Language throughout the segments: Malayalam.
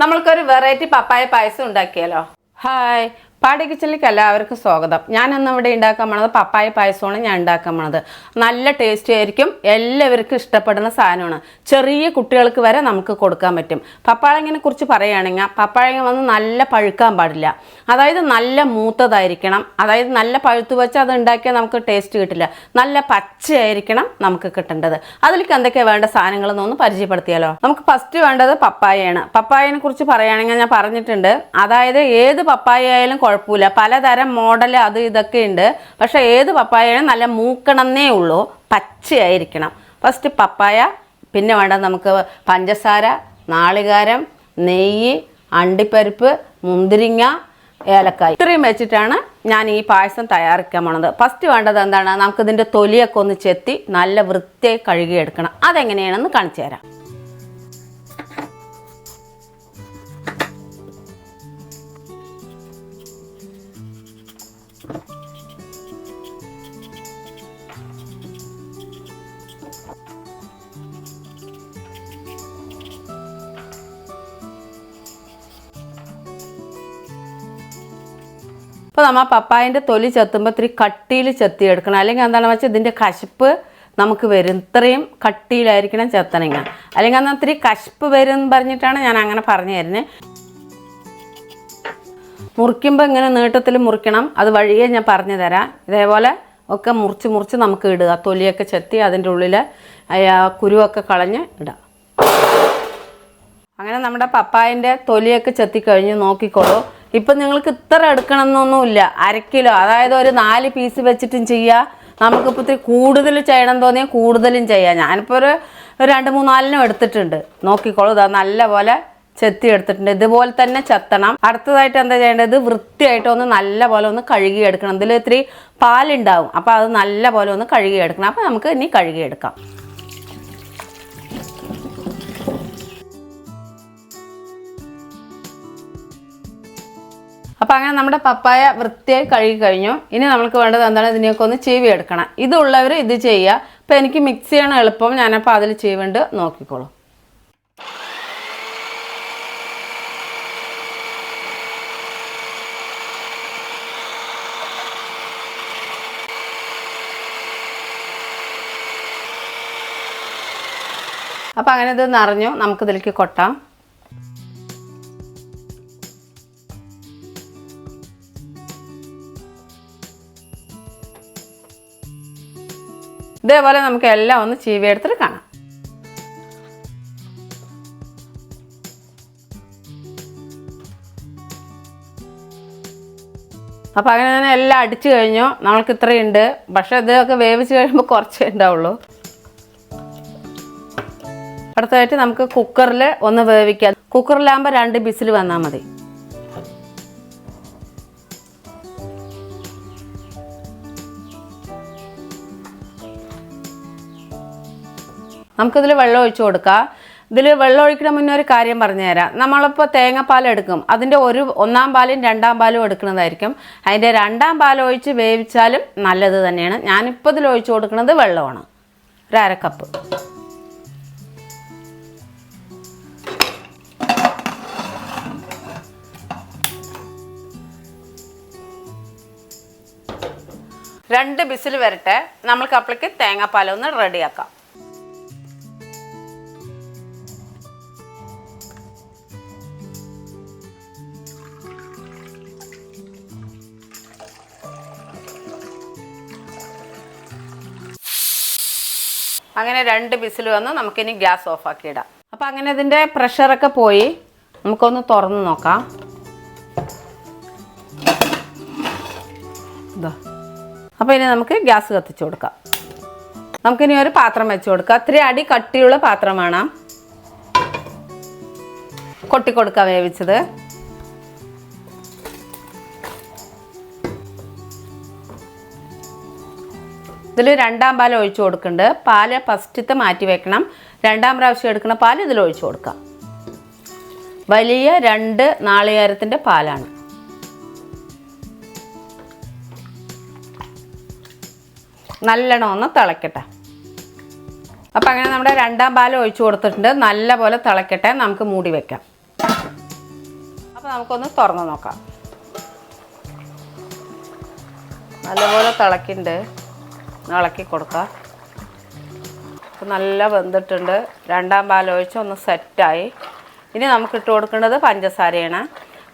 നമ്മൾക്കൊരു വെറൈറ്റി പപ്പായ പായസം ഉണ്ടാക്കിയാലോ? ഹായ് പാടി കിച്ചണിലേക്ക് എല്ലാവർക്കും സ്വാഗതം. ഞാൻ ഇന്ന് ഇവിടെ ഉണ്ടാക്കാൻ പോണത് പപ്പായ പായസമാണ് ഞാൻ ഉണ്ടാക്കാൻ പോണത്. നല്ല ടേസ്റ്റി ആയിരിക്കും എല്ലാവർക്കും ഇഷ്ടപ്പെടുന്ന സാധനമാണ്. ചെറിയ കുട്ടികൾക്ക് വരെ നമുക്ക് കൊടുക്കാൻ പറ്റും. പപ്പായങ്ങനെ കുറിച്ച് പറയുകയാണെങ്കിൽ പപ്പാഴങ്ങ വന്ന് നല്ല പഴുക്കാൻ പാടില്ല. അതായത് നല്ല മൂത്തതായിരിക്കണം. അതായത് നല്ല പഴുത്ത് വെച്ച് അത് ഉണ്ടാക്കിയാൽ നമുക്ക് ടേസ്റ്റ് കിട്ടില്ല. നല്ല പച്ചയായിരിക്കണം നമുക്ക് കിട്ടേണ്ടത്. അതിലേക്ക് എന്തൊക്കെയാണ് വേണ്ട സാധനങ്ങൾ എന്നൊന്ന് പരിചയപ്പെടുത്തിയാലോ? നമുക്ക് ഫസ്റ്റ് വേണ്ടത് പപ്പായയാണ്. പപ്പായനെ കുറിച്ച് പറയുകയാണെങ്കിൽ ഞാൻ പറഞ്ഞിട്ടുണ്ട്. അതായത് ഏത് പപ്പായ ആയാലും കുഴപ്പമില്ല. പലതരം മോഡൽ അത് ഇതൊക്കെ ഉണ്ട്. പക്ഷേ ഏത് പപ്പായയും നല്ല മൂക്കണമെന്നേ ഉള്ളൂ. പച്ചയായിരിക്കണം. ഫസ്റ്റ് പപ്പായ പിന്നെ വേണ്ട നമുക്ക് പഞ്ചസാര നാളികാരം നെയ്യ് അണ്ടിപ്പരിപ്പ് മുന്തിരിങ്ങ ഏലക്കായ്. ഇത്രയും വെച്ചിട്ടാണ് ഞാൻ ഈ പായസം തയ്യാറാക്കാൻ പോണത്. ഫസ്റ്റ് വേണ്ടത് എന്താണ്? നമുക്കിതിന്റെ തൊലിയൊക്കെ ഒന്ന് ചെത്തി നല്ല വൃത്തിയായി കഴുകിയെടുക്കണം. അതെങ്ങനെയാണെന്ന് കാണിച്ചു തരാം. ഇപ്പോൾ നമ്മൾ ആ പപ്പായന്റെ തൊലി ചെത്തുമ്പോൾ ഇത്തിരി കട്ടിയിൽ ചെത്തിയെടുക്കണം. അല്ലെങ്കിൽ എന്താണെന്ന് വെച്ചാൽ ഇതിന്റെ കശപ്പ് നമുക്ക് വരും. ഇത്രയും കട്ടിയിലായിരിക്കണം ചെത്തണമെങ്കിൽ അല്ലെങ്കിൽ എന്നാൽ ഇത്തിരി കശപ്പ് വരും എന്ന് പറഞ്ഞിട്ടാണ് ഞാൻ അങ്ങനെ പറഞ്ഞു തരുന്നത് മുറിക്കുമ്പോൾ ഇങ്ങനെ നീട്ടത്തിൽ മുറിക്കണം. അത് വഴിയേ ഞാൻ പറഞ്ഞു തരാം. ഇതേപോലെ ഒക്കെ മുറിച്ച് മുറിച്ച് നമുക്ക് ഇടുക. തൊലിയൊക്കെ ചെത്തി അതിന്റെ ഉള്ളിൽ കുരുവൊക്കെ കളഞ്ഞ് ഇടാം അങ്ങനെ നമ്മുടെ പപ്പായന്റെ തൊലിയൊക്കെ ചെത്തിക്കഴിഞ്ഞ് നോക്കിക്കോളൂ. ഇപ്പം നിങ്ങൾക്ക് ഇത്ര എടുക്കണമെന്നൊന്നുമില്ല. അര കിലോ. അതായത് ഒരു നാല് പീസ് വെച്ചിട്ടും ചെയ്യുക നമുക്കിപ്പോൾ ഇത്തിരി കൂടുതൽ ചെയ്യണം തോന്നിയാൽ കൂടുതലും ചെയ്യാം. ഞാനിപ്പോൾ ഒരു രണ്ട് മൂന്നാലിനും എടുത്തിട്ടുണ്ട്. നോക്കിക്കോളൂ. ഇതാ നല്ല പോലെ ചെത്തി എടുത്തിട്ടുണ്ട്. ഇതുപോലെ തന്നെ ചെത്തണം. അടുത്തതായിട്ട് എന്താ ചെയ്യേണ്ടത്? വൃത്തിയായിട്ട് ഒന്ന് നല്ല പോലെ ഒന്ന് കഴുകിയെടുക്കണം. ഇതിൽ ഇത്തിരി പാലുണ്ടാവും. അപ്പോൾ അത് നല്ല പോലെ ഒന്ന് കഴുകിയെടുക്കണം. അപ്പോൾ നമുക്ക് ഇനി കഴുകിയെടുക്കാം. അപ്പോൾ അങ്ങനെ നമ്മുടെ പപ്പായ വൃത്തിയായി കഴുകി കഴിഞ്ഞു. ഇനി നമുക്ക് വേണ്ടത് എന്താണ്? ഇതിനെയൊക്കെ ഒന്ന് ചീവി എടുക്കണം. ഇതുള്ളവർ ഇത് ചെയ്യുക. അപ്പം എനിക്ക് മിക്സ് ചെയ്യണം എളുപ്പം ഞാനപ്പോൾ അതിൽ ചീവുണ്ട് നോക്കിക്കോളൂ. അപ്പോൾ അങ്ങനെ ഇത് നിറഞ്ഞു. നമുക്കിതിലേക്ക് കൊട്ടാം. ഇതേപോലെ നമുക്ക് എല്ലാം ഒന്ന് ചീവി എടുത്തിട്ട് കാണാം. അപ്പോൾ അങ്ങനെ തന്നെ എല്ലാം അടിച്ചു കഴിഞ്ഞു. നമ്മൾക്ക് ഇത്രയുണ്ട് പക്ഷേ ഇതൊക്കെ വേവിച്ച് കഴിയുമ്പോൾ കുറച്ചേ ഉണ്ടാവുള്ളൂ. അടുത്തതായിട്ട് നമുക്ക് കുക്കറിൽ ഒന്ന് വേവിക്കാം. കുക്കറിലാകുമ്പോൾ രണ്ട് ബിസിൽ വന്നാൽ മതി. നമുക്കിതിൽ വെള്ളം ഒഴിച്ചു കൊടുക്കാം. ഇതിൽ വെള്ളം ഒഴിക്കുന്ന മുന്നേ ഒരു കാര്യം പറഞ്ഞുതരാം. നമ്മളിപ്പോൾ തേങ്ങാപ്പാൽ എടുക്കും. അതിന്റെ ഒരു ഒന്നാം പാലും രണ്ടാം പാലും എടുക്കുന്നതായിരിക്കും. അതിന്റെ രണ്ടാം പാൽ ഒഴിച്ച് വേവിച്ചാലും നല്ലത് തന്നെയാണ്. ഞാനിപ്പോൾ ഇതിൽ ഒഴിച്ചു കൊടുക്കുന്നത് വെള്ളമാണ്. ഒരു അര കപ്പ്. രണ്ട് ബിസിൽ വരട്ടെ. നമ്മൾക്ക് അപ്പോഴേക്ക് തേങ്ങാപ്പാലൊന്ന് റെഡിയാക്കാം. അങ്ങനെ രണ്ട് ബിസിൽ വന്ന് നമുക്കിനി ഗ്യാസ് ഓഫാക്കി ഇടാം അപ്പോൾ അങ്ങനെ ഇതിന്റെ പ്രഷറൊക്കെ പോയി. നമുക്കൊന്ന് തുറന്ന് നോക്കാം. ഇതാ അപ്പോൾ ഇനി നമുക്ക് ഗ്യാസ് കത്തിച്ചു കൊടുക്കാം. നമുക്കിനി ഒരു പാത്രം വെച്ച് കൊടുക്കാം. ഇത്തിരി അടി കട്ടിയുള്ള പാത്രം വേണം കൊട്ടിക്കൊടുക്കാം വേവിച്ചത്. ഇതിൽ രണ്ടാം പാൽ ഒഴിച്ചു കൊടുക്കുന്നുണ്ട് പാൽ ഫസ്റ്റത്തെ മാറ്റി വെക്കണം. രണ്ടാം പ്രാവശ്യം എടുക്കുന്ന പാൽ ഇതിൽ ഒഴിച്ചു കൊടുക്കാം. വലിയ രണ്ട് നാളികേരത്തിന്റെ പാലാണ്. നല്ലോണം ഒന്ന് തിളക്കട്ടെ. അപ്പം അങ്ങനെ നമ്മുടെ രണ്ടാം പാൽ ഒഴിച്ചു കൊടുത്തിട്ടുണ്ട്. നല്ല പോലെ തിളക്കട്ടെ. നമുക്ക് മൂടി വെക്കാം. അപ്പോൾ നമുക്കൊന്ന് തുറന്ന് നോക്കാം. നല്ലപോലെ തിളക്കിണ്ട്. ഇളക്കി കൊടുക്കാം ഇപ്പം നല്ല വെന്തിട്ടുണ്ട്. രണ്ടാം പാൽ ഒഴിച്ച് ഒന്ന് സെറ്റായി. ഇനി നമുക്ക് ഇട്ട് കൊടുക്കേണ്ടത് പഞ്ചസാരയാണ്.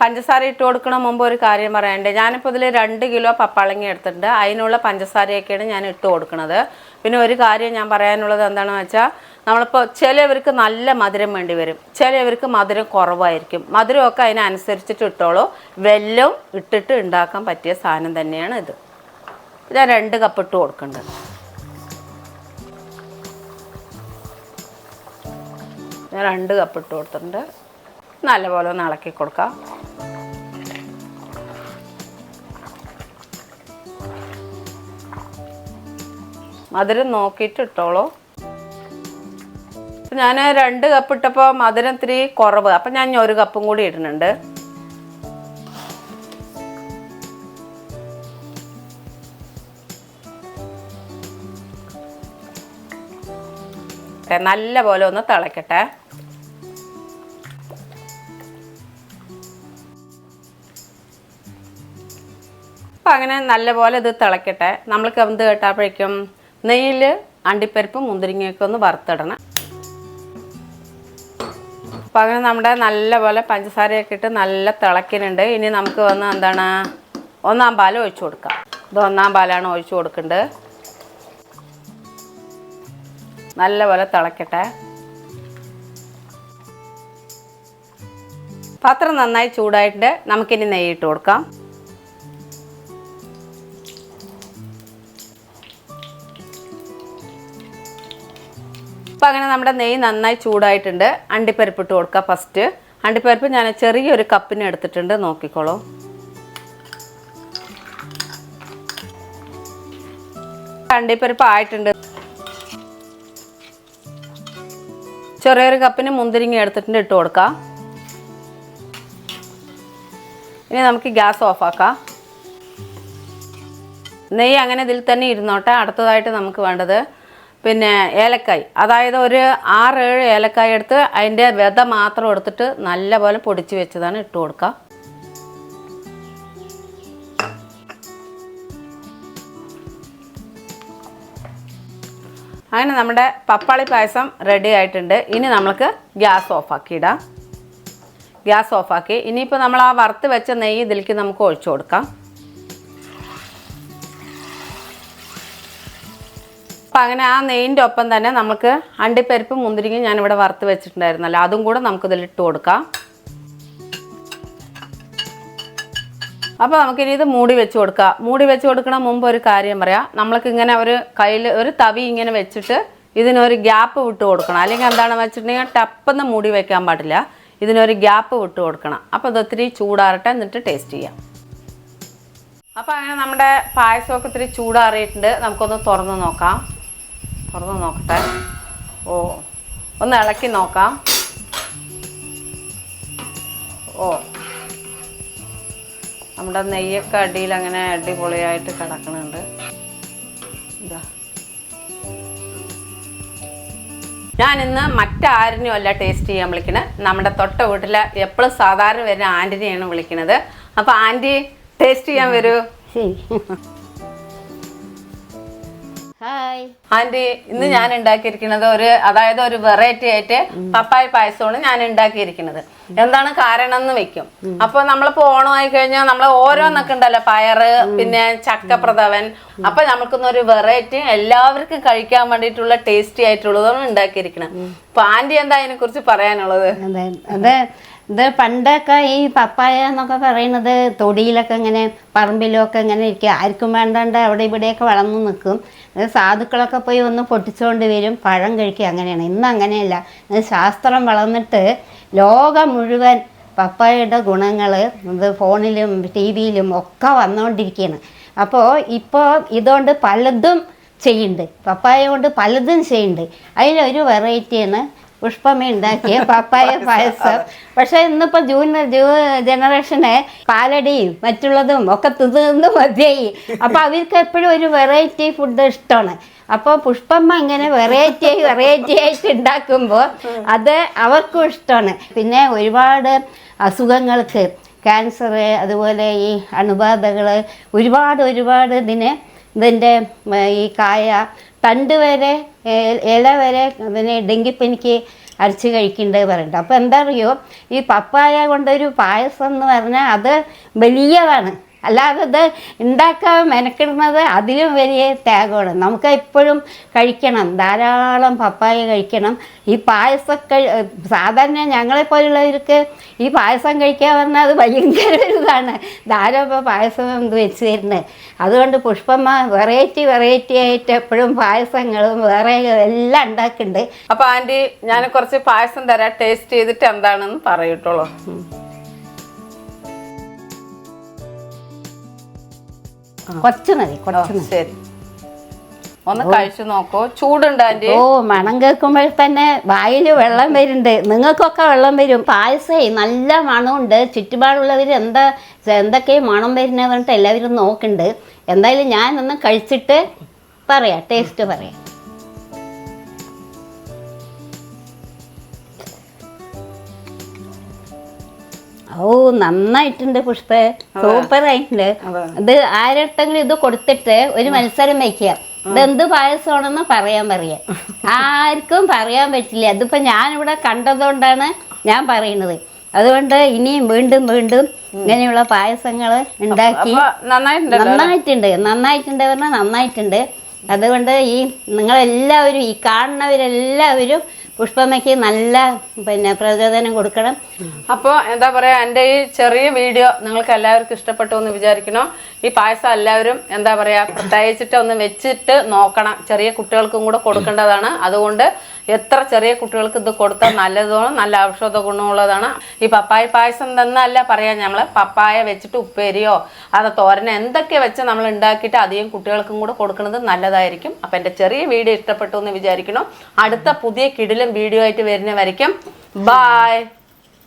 പഞ്ചസാര ഇട്ട് കൊടുക്കണ മുമ്പ് ഒരു കാര്യം പറയാനുണ്ട് ഞാനിപ്പോൾ ഇതിൽ രണ്ട് കിലോ പപ്പാളങ്ങ എടുത്തിട്ടുണ്ട്. അതിനുള്ള പഞ്ചസാരയൊക്കെയാണ് ഞാൻ ഇട്ട് കൊടുക്കുന്നത് പിന്നെ ഒരു കാര്യം ഞാൻ പറയാനുള്ളത് എന്താണെന്ന് വെച്ചാൽ നമ്മളിപ്പോൾ ചിലവർക്ക് നല്ല മധുരം വേണ്ടി വരും. ചിലവർക്ക് മധുരം കുറവായിരിക്കും. മധുരമൊക്കെ അതിനനുസരിച്ചിട്ട് ഇട്ടോളൂ. വെല്ലവും ഇട്ടിട്ട് ഉണ്ടാക്കാൻ പറ്റിയ സാധനം തന്നെയാണ് ഇത്. ഞാൻ രണ്ട് കപ്പ് ഇട്ട് കൊടുക്കേണ്ടത് ഞാൻ രണ്ട് കപ്പ് ഇട്ട് കൊടുത്തിട്ടുണ്ട്. നല്ലപോലെ ഒന്ന് ഇളക്കി കൊടുക്കാം. മധുരം നോക്കിയിട്ട് ഇട്ടോളൂ. ഞാൻ രണ്ട് കപ്പ് ഇട്ടപ്പോൾ മധുരം ഇത്തിരി കുറവ്. അപ്പം ഞാൻ ഒരു കപ്പും കൂടി ഇടുന്നുണ്ട്. നല്ല പോലെ ഒന്ന് തിളക്കട്ടെ. അപ്പം അങ്ങനെ നല്ലപോലെ ഇത് തിളക്കട്ടെ. നമ്മൾക്ക് എന്ത് കേട്ടപ്പോഴേക്കും നെയ്യിൽ അണ്ടിപ്പരിപ്പ് മുന്തിരിങ്ങയൊക്കെ ഒന്ന് വറുത്തിടണം. അപ്പം അങ്ങനെ നമ്മുടെ നല്ലപോലെ പഞ്ചസാരയൊക്കെ ഇട്ട് നല്ല തിളക്കിനുണ്ട് ഇനി നമുക്ക് വന്ന് എന്താണ്? ഒന്നാം പാൽ ഒഴിച്ചു കൊടുക്കാം. ഇത് ഒന്നാം പാലാണ് ഒഴിച്ചു കൊടുക്കേണ്ടത് നല്ലപോലെ തിളക്കട്ടെ. പാത്രം നന്നായി ചൂടായിട്ട് നമുക്കിനി നെയ്യ് ഇട്ട് കൊടുക്കാം. അപ്പം അങ്ങനെ നമ്മുടെ നെയ്യ് നന്നായി ചൂടായിട്ടുണ്ട്. അണ്ടിപ്പരിപ്പ് ഇട്ട് കൊടുക്കുക ഫസ്റ്റ് അണ്ടിപ്പരിപ്പ് ഞാൻ ചെറിയൊരു കപ്പിന് എടുത്തിട്ടുണ്ട്. നോക്കിക്കോളൂ. അണ്ടിപ്പരിപ്പ് ആയിട്ടുണ്ട്. ചെറിയൊരു കപ്പിന് മുന്തിരിങ്ങ എടുത്തിട്ടുണ്ട് ഇട്ട് കൊടുക്കാം. ഇനി നമുക്ക് ഗ്യാസ് ഓഫാക്കാം. നെയ്യ് അങ്ങനെ ഇതിൽ തന്നെ ഇരുന്നോട്ടെ. അടുത്തതായിട്ട് നമുക്ക് വേണ്ടത് പിന്നെ ഏലക്കായ്. അതായത് ഒരു ആറ് ഏഴ് ഏലക്കായ എടുത്ത് അതിന്റെ വിത മാത്രം എടുത്തിട്ട് നല്ലപോലെ പൊടിച്ച് വെച്ചതാണ് ഇട്ട് കൊടുക്കുക അങ്ങനെ നമ്മുടെ പപ്പാളി പായസം റെഡി ആയിട്ടുണ്ട്. ഇനി നമ്മൾക്ക് ഗ്യാസ് ഓഫാക്കി ഇടാം. ഗ്യാസ് ഓഫാക്കി. ഇനിയിപ്പോൾ നമ്മൾ ആ വറുത്ത് വെച്ച നെയ്യ് ഇതിലേക്ക് നമുക്ക് ഒഴിച്ചു കൊടുക്കാം. അപ്പം അങ്ങനെ ആ നെയ്യിന്റെ ഒപ്പം തന്നെ നമുക്ക് അണ്ടിപ്പരിപ്പ് മുന്തിരിങ്ങയും ഞാനിവിടെ വറുത്ത് വെച്ചിട്ടുണ്ടായിരുന്നല്ലോ. അതും കൂടെ നമുക്കിതിലിട്ട് കൊടുക്കാം. അപ്പോൾ നമുക്കിനി ഇത് മൂടി വെച്ച് കൊടുക്കാം. മൂടി വെച്ച് കൊടുക്കണ മുമ്പ് ഒരു കാര്യം പറയാം. നമ്മൾക്ക് ഇങ്ങനെ ഒരു കയ്യിൽ ഒരു തവി ഇങ്ങനെ വെച്ചിട്ട് ഇതിനൊരു ഗ്യാപ്പ് വിട്ട് കൊടുക്കണം. അല്ലെങ്കിൽ എന്താണെന്ന് വെച്ചിട്ടുണ്ടെങ്കിൽ ടപ്പെന്ന് മൂടി വെക്കാൻ പാടില്ല. ഇതിനൊരു ഗ്യാപ്പ് വിട്ട് കൊടുക്കണം. അപ്പോൾ ഇത് ഒത്തിരി ചൂടാറട്ടെ എന്നിട്ട് ടേസ്റ്റ് ചെയ്യാം. അപ്പോൾ അങ്ങനെ നമ്മുടെ പായസമൊക്കെ ഇത്തിരി ചൂടാറിയിട്ടുണ്ട്. നമുക്കൊന്ന് തുറന്ന് നോക്കാം. തുറന്ന് നോക്കട്ടെ. ഓ ഒന്ന് ഇളക്കി നോക്കാം. ഓ. നമ്മുടെ നെയ്യൊക്കെ അടിയിൽ അങ്ങനെ അടിപൊളിയായിട്ട് കിടക്കുന്നുണ്ട് ഇതാ. ഇന്ന് മറ്റാരിനെയും അല്ല ടേസ്റ്റ് ചെയ്യാൻ വിളിക്കണത് നമ്മുടെ തൊട്ട വീട്ടിൽ എപ്പോഴും സാധാരണ വരുന്ന ആന്റിനെയാണ് വിളിക്കുന്നത് അപ്പോൾ ആന്റി ടേസ്റ്റ് ചെയ്യാൻ വരൂ. ഹായ്. ആന്റി ഇന്ന് ഞാൻ ഉണ്ടാക്കിയിരിക്കുന്നത് ഒരു അതായത് ഒരു വെറൈറ്റി ആയിട്ട് പപ്പായ പായസമാണ് ഞാൻ ഉണ്ടാക്കിയിരിക്കുന്നത്. എന്താണ് കാരണം എന്ന് വെക്കും. അപ്പൊ നമ്മളിപ്പോ ഓണമായി കഴിഞ്ഞാൽ നമ്മൾ ഓരോന്നൊക്കെ ഉണ്ടല്ലോ പയറ് പിന്നെ ചക്കപ്രഥവൻ. അപ്പൊ നമുക്കൊന്ന് ഒരു വെറൈറ്റി എല്ലാവർക്കും കഴിക്കാൻ വേണ്ടിയിട്ടുള്ള ടേസ്റ്റി ആയിട്ടുള്ളതാണ് ഉണ്ടാക്കിയിരിക്കുന്നത്. അപ്പൊ ആന്റി എന്താ അതിനെ കുറിച്ച് പറയാനുള്ളത്? അതെ അത്. ഇത് പണ്ടൊക്കെ ഈ പപ്പായ എന്നൊക്കെ പറയുന്നത് തൊടിയിലൊക്കെ ഇങ്ങനെ പറമ്പിലൊക്കെ ഇങ്ങനെ ഇരിക്കുക ആർക്കും വേണ്ടാണ്ട് അവിടെ ഇവിടെയൊക്കെ വളർന്നു നിൽക്കും. സാധുക്കളൊക്കെ പോയി ഒന്ന് പൊട്ടിച്ചുകൊണ്ട് വരും. പഴം കഴിക്കുക അങ്ങനെയാണ്. ഇന്ന് അങ്ങനെയല്ല. ശാസ്ത്രം വളർന്നിട്ട് ലോകം മുഴുവൻ പപ്പായയുടെ ഗുണങ്ങൾ ഇത് ഫോണിലും ടി വിയിലും ഒക്കെ വന്നുകൊണ്ടിരിക്കുകയാണ് അപ്പോൾ ഇപ്പോൾ ഇതുകൊണ്ട് പലതും ചെയ്യുന്നുണ്ട്. പപ്പായ കൊണ്ട് പലതും ചെയ്യുന്നുണ്ട്. അതിലൊരു വെറൈറ്റിയാണ് പുഷ്പമേ ഉണ്ടാക്കിയ പപ്പായ പായസം. പക്ഷെ ഇന്നിപ്പോ ജൂൻ ജൂ ജനറേഷന് പാലടിയും മറ്റുള്ളതും ഒക്കെ തിന്ന് മതിയായി. അപ്പോൾ അവർക്ക് എപ്പോഴും ഒരു വെറൈറ്റി ഫുഡ് ഇഷ്ടമാണ്. അപ്പോൾ പുഷ്പമ്മ ഇങ്ങനെ വെറൈറ്റി ആയി വെറൈറ്റി ആയിട്ട് ഉണ്ടാക്കുമ്പോൾ അത് അവർക്കും ഇഷ്ടമാണ്. പിന്നെ ഒരുപാട് അസുഖങ്ങൾക്ക് ക്യാൻസർ അതുപോലെ ഈ അണുബാധകൾ ഒരുപാട് ഒരുപാട് ഇതിന് ഇതിന്റെ ഈ കായ തണ്ട് വരെ ഇല വരെ അതിന് ഡെങ്കിപ്പനിക്ക് അരച്ച് കഴിക്കേണ്ടത് പറയുന്നുണ്ട് അപ്പോൾ എന്താ അറിയോ? ഈ പപ്പായ കൊണ്ടൊരു പായസം എന്ന് പറഞ്ഞാൽ അത് വലിയതാണ്. അല്ലാതെ ഇത് ഉണ്ടാക്കാൻ മെനക്കിടുന്നത് അതിലും വലിയ ത്യാഗമാണ്. നമുക്ക് എപ്പോഴും കഴിക്കണം. ധാരാളം പപ്പായ കഴിക്കണം. ഈ പായസം കഴി സാധാരണ ഞങ്ങളെപ്പോലുള്ളവർക്ക് ഈ പായസം കഴിക്കാൻ പറഞ്ഞാൽ അത് ഭയങ്കര ഒരിതാണ് ഇതാണ്. ധാരാളം പായസം വെച്ച് തരുന്നത്. അതുകൊണ്ട് പുഷ്പമ്മ വെറൈറ്റി വെറൈറ്റി ആയിട്ട് എപ്പോഴും പായസങ്ങളും വേറെ എല്ലാം ഉണ്ടാക്കുന്നുണ്ട്. അപ്പോൾ ആന്റി ഞാൻ കുറച്ച് പായസം തരാം. ടേസ്റ്റ് ചെയ്തിട്ട് എന്താണെന്ന് പറയൂട്ടുള്ളൂ കുറച്ച് മതി കുറച്ച് മതി. ശരി. ഒന്ന് കഴിച്ചു നോക്കൂ. ചൂടുണ്ട് ആന്റി ഓ മണം കേൾക്കുമ്പോൾ തന്നെ വായിൽ വെള്ളം വരുന്നുണ്ട്. നിങ്ങൾക്കൊക്കെ വെള്ളം വരും. പായസേ നല്ല മണമുണ്ട്. ചുറ്റുപാടുള്ളവർ എന്താ എന്തൊക്കെ മണം വരുന്നത് പറഞ്ഞിട്ട് എല്ലാവരും നോക്കുന്നുണ്ട്. എന്തായാലും ഞാൻ ഒന്ന് കഴിച്ചിട്ട് പറയാം ടേസ്റ്റ് പറയാം. ഓ നന്നായിട്ടുണ്ട് പുഷ്പ. സൂപ്പർ ആയിട്ടുണ്ട് ഇത് ആരെട്ടെങ്കിലും ഇത് കൊടുത്തിട്ട് ഒരു മത്സരം വെക്കുക. ഇതെന്ത് പായസമാണെന്ന് പറയാൻ പറയാം. ആർക്കും പറയാൻ പറ്റില്ല. അതിപ്പോ ഞാനിവിടെ കണ്ടതുകൊണ്ടാണ് ഞാൻ പറയുന്നത്. അതുകൊണ്ട് ഇനിയും വീണ്ടും വീണ്ടും ഇങ്ങനെയുള്ള പായസങ്ങൾ ഉണ്ടാക്കി. നന്നായിട്ടുണ്ട് നന്നായിട്ടുണ്ട്. പറഞ്ഞാൽ നന്നായിട്ടുണ്ട്. അതുകൊണ്ട് ഈ നിങ്ങളെല്ലാവരും ഈ കാണുന്നവരെല്ലാവരും പുഷ്പമ്മയ്ക്ക് നല്ല പിന്നെ പ്രചോദനം കൊടുക്കണം. അപ്പോൾ എന്താ പറയുക എന്റെ ഈ ചെറിയ വീഡിയോ നിങ്ങൾക്ക് എല്ലാവർക്കും ഇഷ്ടപ്പെട്ടു എന്ന് വിചാരിക്കണം ഈ പായസം എല്ലാവരും എന്താ പറയാ പ്രത്യേകിച്ചിട്ട് ഒന്ന് വെച്ചിട്ട് നോക്കണം. ചെറിയ കുട്ടികൾക്കും കൂടെ കൊടുക്കേണ്ടതാണ്. അതുകൊണ്ട് എത്ര ചെറിയ കുട്ടികൾക്ക് ഇത് കൊടുത്താൽ നല്ലതാണ് നല്ല ഔഷധ ഗുണമുള്ളതാണ്. ഈ പപ്പായ പായസം തന്നല്ല പറയാം നമ്മൾ പപ്പായ വെച്ചിട്ട് ഉപ്പേരിയോ അത് തോരനോ എന്തൊക്കെ വെച്ച് നമ്മൾ ഉണ്ടാക്കിയിട്ട് അധികം കുട്ടികൾക്കും കൂടെ കൊടുക്കുന്നത് നല്ലതായിരിക്കും. അപ്പം എന്റെ ചെറിയ വീഡിയോ ഇഷ്ടപ്പെട്ടു എന്ന് വിചാരിക്കണം അടുത്ത പുതിയ കിടിലും വീഡിയോ ആയിട്ട് വരുന്നവരയ്ക്കും ബായ്